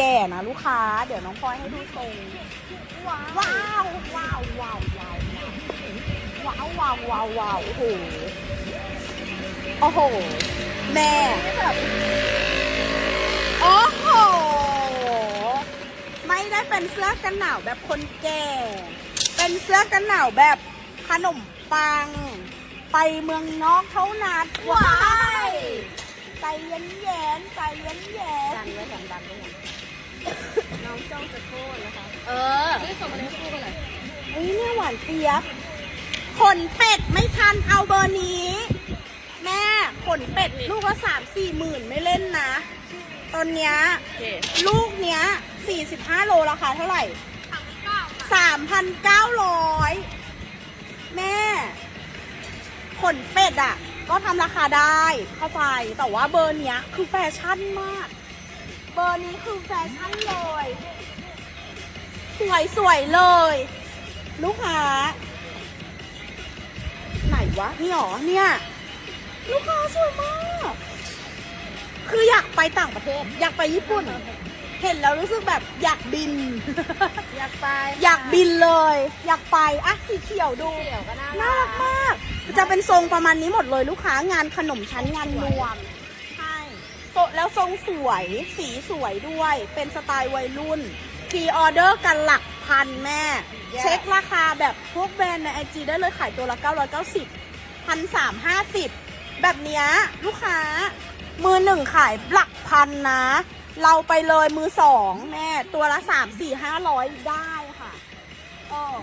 แก่นะลูกค้า เดี๋ยวน้องพลอยให้ดูทรงว้าวว้าวว้าวว้าวว้าวว้าวว้าวว้าวโอ้โหโอ้โหแม่โอ้โหไม่ได้เป็นเสื้อกันหนาวแบบคนแก่ เป็นเสื้อกันหนาวแบบขนมปัง ไปเมืองนอกเท่านั้นว้ายใจเย็นเย็นๆใจเย็นเย็นดันไว้แถมดันไว้แถม น้องจ้องจะโค่นนะคะเออนี่ส่งมาในคู่กันเลยเฮ้ยเนี่ยหวานเจี๊ยบขนเป็ดไม่ทันเอาเบอร์นี้ แม่ขนเป็ดลูกละสามสี่หมื่นไม่เล่นนะ ตอนเนี้ยโอเคลูกเนี้ยสี่สิบห้าโลราคาเท่าไหร่สามพันเก้าร้อยแม่ ขนเป็ดอะ ก็ทำราคาได้เข้าใจแต่ว่าเบอร์เนี้ยคือแฟชั่นมาก เบอร์นี้คือแฟชั่นเลย สวยสวยๆเลย ลูกค้า ไหนวะ นี่หรอเนี่ย ลูกค้าสวยมาก คืออยากไปต่างประเทศ อยากไปญี่ปุ่น เห็นแล้วรู้สึกแบบอยากบิน อยากไป อยากบินเลย อยากไปอะสีเขียวดูเดี่ยวก็น่าน่ารักมาก จะเป็นทรงประมาณนี้หมดเลยลูกค้างานขนมชั้นงานรวมใช่โตะ แล้วทรงสวย สีสวยด้วย เป็นสไตล์วัยรุ่นพรีออเดอร์กันหลักพันแม่ เช็คราคาแบบพวกแบรนด์ในไอจีได้เลยขายตัวละ 990พันสามห้าสิบแบบเนี้ยลูกค้า มือหนึ่งขายหลักพันนะ เราไปเลยมือสองแม่ตัวละสามสี่ห้าร้อยได้ค่ะเออ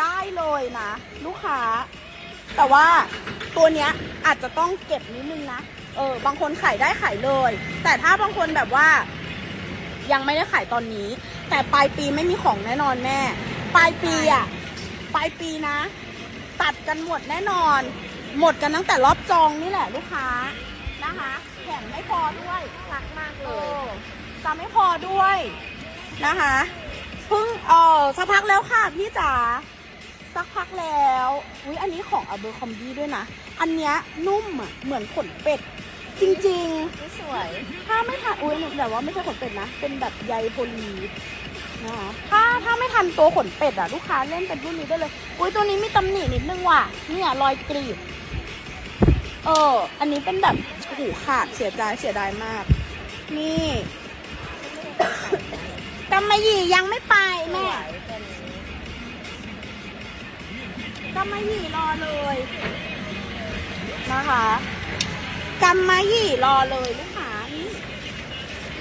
ได้เลยนะ ลูกค้า แต่ว่าตัวเนี้ยอาจจะต้องเก็บนิดนึงนะ เออบางคนขายได้ขายเลย แต่ถ้าบางคนแบบว่า ยังไม่ได้ขายตอนนี้ แต่ปลายปีไม่มีของแน่นอนแม่ ปลายปีอะปลายปีนะ ตัดกันหมดแน่นอน หมดกันตั้งแต่รอบจองนี่แหละลูกค้านะคะแถมไม่พอด้วยรักมากเอเลยอจะไม่พอด้วยนะคะเพิ่งเออสักพักแล้วค่ะพี่จ๋าสักพักแล้ว อุ้ยอันนี้ของอเบอร์คอมบี้ด้วยนะ อันเนี้ยนุ่มอะเหมือนขนเป็ด จริงนี่สวยๆ ถ้าไม่ทันอุ้ยแต่ว่าไม่ใช่ขนเป็ดนะ เป็นแบบใยโพลีนะคะถ้าถ้าไม่ทันตัวขนเป็ดอะลูกค้าเล่นเป็นรุ่นนี้ได้เลย อุ้ยตัวนี้มีตำหนินิดนึงว่ะ เนี่ยรอยกรีด เออ อันนี้เป็นแบบโอ้โหูขาดเสียใจเสียดายมาก นี่กำมะหยี่ยังไม่ไปสแม่วยเป็นกำมะหยี่รอเลยนะคะ กำมะหยี่รอเลยลูกค้านี่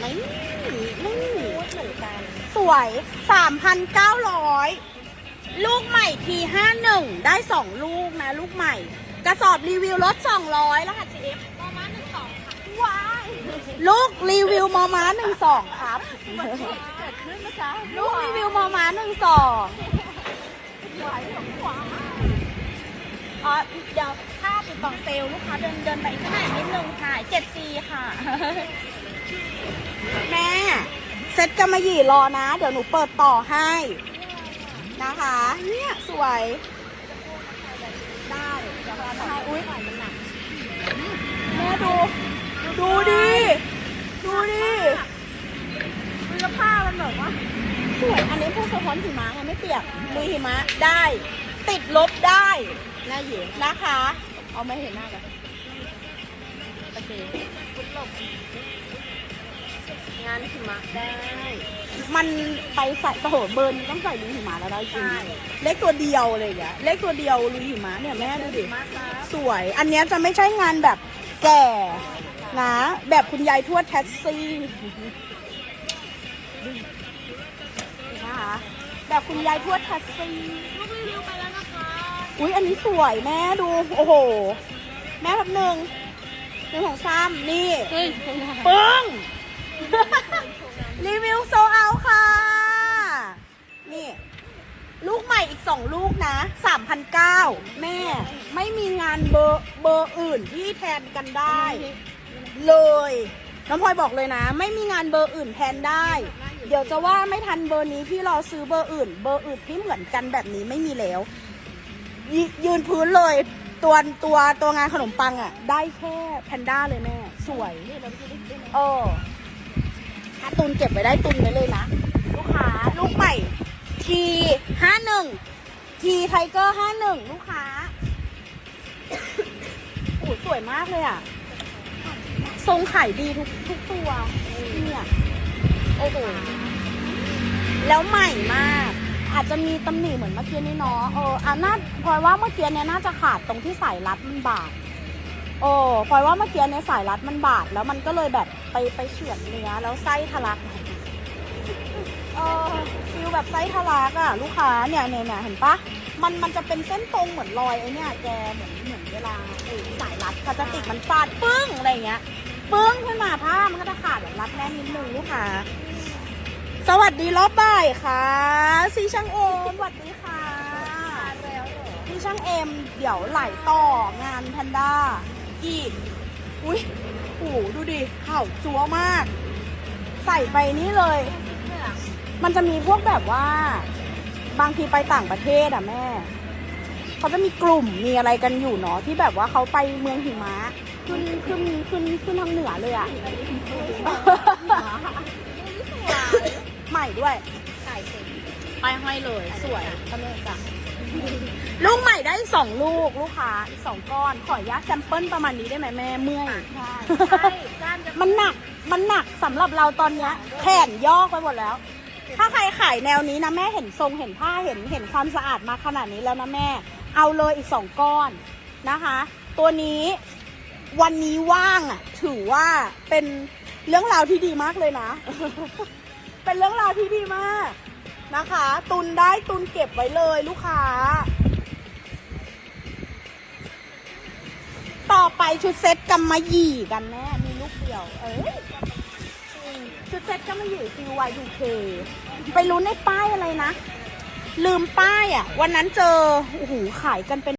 นี่นี่เหมือนกันสวยสามพันเก้าร้อยลูกใหม่ทีห้าหนึ่งได้สองลูกนะ ลูกใหม่ กระสอบรีวิวลดสองร้อยรหัส CF มอม้าหนึ่งสองว้ายลูกรีวิวมอม้าหนึ่งสองครับเกิดขึ้นนะจ๊ะลูกรีวิวมอม้าหนึ่งสองไหวข อ๋อเดี๋ยวถ้าติดต่อเซลล์ลูกค้าเดินเดินไปข้างหน้านิดนึงค่ะเจ็ดซีค่ะ แม่ เซ็ตกำมะหยี่รอนะ เดี๋ยวหนูเปิดต่อให้ นะคะ เนี่ยสวย ได้เดี๋ยวเราให้อุ้ยมแม่ดู ดูดิ ดูดิเสื้อผ้ามันแบบว่าสวย อันนี้พวกสะท้อนหิมะไงไม่เปียกลุยหิมะได้ ติดลบได้หน้าหยิบนะคะ เอาไม่เห็นหน้ากันโอเคฟุตหลบงานหิมะได้ มันไปใส่โอ้โหเบิร์นต้องใส่ลุยหิมะแล้วได้จริงใช่ เล็กตัวเดียวเลยอย่างเงี้ยเล็กตัวเดียวลุยหิมะเนี่ยแม่ดูดิ มากครับสวย อันเนี้ยจะไม่ใช่งานแบบแก่นะ แบบคุณยายทวดแท็กซี่นะคะแบบคุณยายทวดแท็กซี่ ลูกรีวิวไปแล้วนะคะ อุ้ยอันนี้สวยแม่ดู โอ้โห แม่แป๊บหนึ่งหนึ่งของซ้ำนี่เฮ้ยปึ้ง รีวิวโซเอาค่ะ นี่ ลูกใหม่อีกสองลูกนะสามพันเก้าแม่ ไม่มีงานเบอร์เบอร์อื่นที่แทนกันได้ เลยน้องพลอยบอกเลยนะ ไม่มีงานเบอร์อื่นแทนได้ เดี๋ยวจะว่าไม่ทันเบอร์นี้พี่รอซื้อเบอร์อื่น เบอร์อื่นที่เหมือนกันแบบนี้ไม่มีแล้ว ยยืนพื้นเลย ตัวตัวตัวงานขนมปังอะ ได้แค่แพนด้าเลยแม่ สวยเออถ้าตุนเก็บไว้ได้ตุนไว้เลยนะ ลูกค้าลูกใหม่ทีห้าหนึ่งทีไทเกอร์ห้าหนึ่งลูกค้าโอ้สวยมากเลยอะ ทรงไขายดีทุกทุกตัวเนี่ยโอ้โหแล้วใหม่มาก อาจจะมีตำหนิเหมือนเมื่อกี้นี่เนาะเอออะน่าพลอยว่าเมื่อกี้เนี่ยน่าจะขาดตรงที่สายรัดมันบาดโอ้พลอยว่าเมื่อกี้เนี่ยสายรัดมันบาดแล้วมันก็เลยแบบไปไปเฉือนเนื้อแล้วไส้ทะลักเออฟิลแบบไส้ทะลักอะลูกค้าเนี่ยเนี่ยเนี่ยเห็นปะมันมันจะเป็นเส้นตรงเหมือนรอยไอ้เนี่ยแกเหมือนเหมือนเวลาไอสายรัดพลาสติกมันฟาดปึ้งอะไรเงี้ยปึ้งขึ้นมาผ้ามันก็จะขาดแบบรัดแน่นนิดนึงลูกค้า สวัสดีรอบบ่ายค่ะซีช่างเอ็มสวัสดีค่ะแล้วเหรอพี่ช่างเอ็มเดี๋ยวไหลต่องานแพนด้าอีกอุ้ยโอ้โหดูดิเข่าจัวมาก ใส่ไปนี่เลย มันจะมีพวกแบบว่า บางทีไปต่างประเทศอะแม่ เขาจะมีกลุ่มมีอะไรกันอยู่เนาะที่แบบว่าเขาไปเมืองหิมะขึ้นขึ้นขึ้นขึ้นทางเหนือเลยอะ ด้วยขายเสร็จไปห้อยเลยสวยก็เลยจ้ะลูกใหม่ได้สองลูกลูกค้าอีกสองก้อน ขออนุญาตแซมเปิลประมาณนี้ได้ไหมแม่เมื่อยใช่ใช่ก้านจะมันหนักมันหนักสำหรับเราตอนเนี้ยแขนยอกไปหมดแล้ว ถ้าใครขายแนวนี้นะแม่เห็นทรงเห็นผ้าเห็นเห็นความสะอาดมาขนาดนี้แล้วนะแม่ เอาเลยอีกสองก้อนนะคะ ตัวนี้วันนี้ว่างอะถือว่าเป็นเรื่องราวที่ดีมากเลยนะ เป็นเรื่องราวที่ดีมากนะคะ ตุนได้ตุนเก็บไว้เลยลูกค้า ต่อไปชุดเซ็ตกำมะหยี่กันแม่มีลูกเดียว เอ้ยชุดเซ็ตกำมะหยี่ซีวายยูเคไปรู้นในป้ายอะไรนะ ลืมป้ายอะ วันนั้นเจอโอ้โหขายกันเป็น